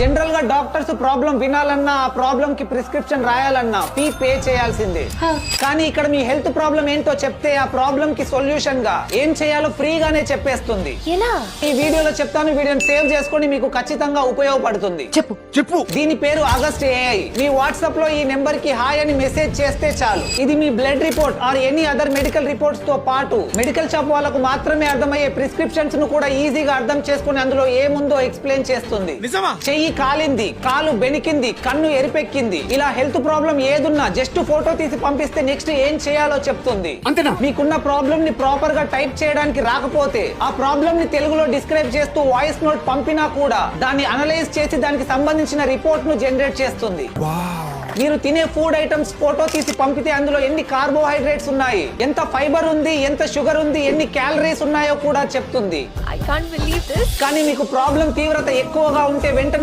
జనరల్గా doctors problem వినాలన్నా ఆ problem కి ప్రిస్క్రిప్షన్ రాయాలన్నా ఫీ పే చేయాల్సిందే. కానీ ఇక్కడ మీ హెల్త్ ప్రాబ్లం ఏంటో చెప్తే ఆ ప్రాబ్లం కి సొల్యూషన్గా ఏం చేయాలో ఫ్రీగానే చెప్పేస్తుంది. ఎలా? ఈ వీడియోలో చెప్తాను వీడియోని సేవ్ చేసుకొని మీకు ఖచ్చితంగా ఉపయోగపడుతుంది. చెప్పు. చెప్పు. దీని పేరు ఆగస్ట్ ఏఐ మీ వాట్సాప్లో ఈ నెంబర్కి హాయ్ అని మెసేజ్ చేస్తే చాలు. ఇది మీ blood report or any other medical రిపోర్ట్స్తో పాటు మెడికల్ షాప్ వాళ్ళకు మాత్రమే అర్థమయ్యే ప్రిస్క్రిప్షన్స్ను కూడా ఈజీగా అర్థం చేసుకుని అందులో ఏముందో ఎక్స్ప్లెయిన్ చేస్తుంది. నిజమా? చెయ్యి కాలింది కాలు బెనికింది కన్ను ఎరిపెక్కింది. ఇలా హెల్త్ ప్రాబ్లం ఏదున్నా జస్ట్ ఫోటో తీసి పంపిస్తే నెక్స్ట్ ఏం చేయాలో చెప్తుంది. అంతేనా? మీకున్న ప్రాబ్లం ని ప్రాపర్గా టైప్ చేయడానికి రాకపోతే ఆ ప్రాబ్లం ని తెలుగులో డిస్క్రైబ్ చేస్తూ వాయిస్ నోట్ పంపినా కూడా దాన్ని అనలైజ్ చేసి దానికి సంబంధించిన రిపోర్ట్ను జనరేట్ చేస్తుంది. మీరు తినే ఫుడ్ ఐటమ్స్ ఫోటో తీసి పంపితే అందులో ఎన్ని కార్బోహైడ్రేట్స్ ఉన్నాయి ఎంత ఫైబర్ ఉంది ఎంత షుగర్ ఉంది ఎన్ని క్యాలరీస్ ఉన్నాయో కూడా చెప్తుంది. ఐ కాంట్ బిలీవ్ దిస్ కానీ మీకు ప్రాబ్లం తీవ్రత ఎక్కువగా ఉంటే వెంటనే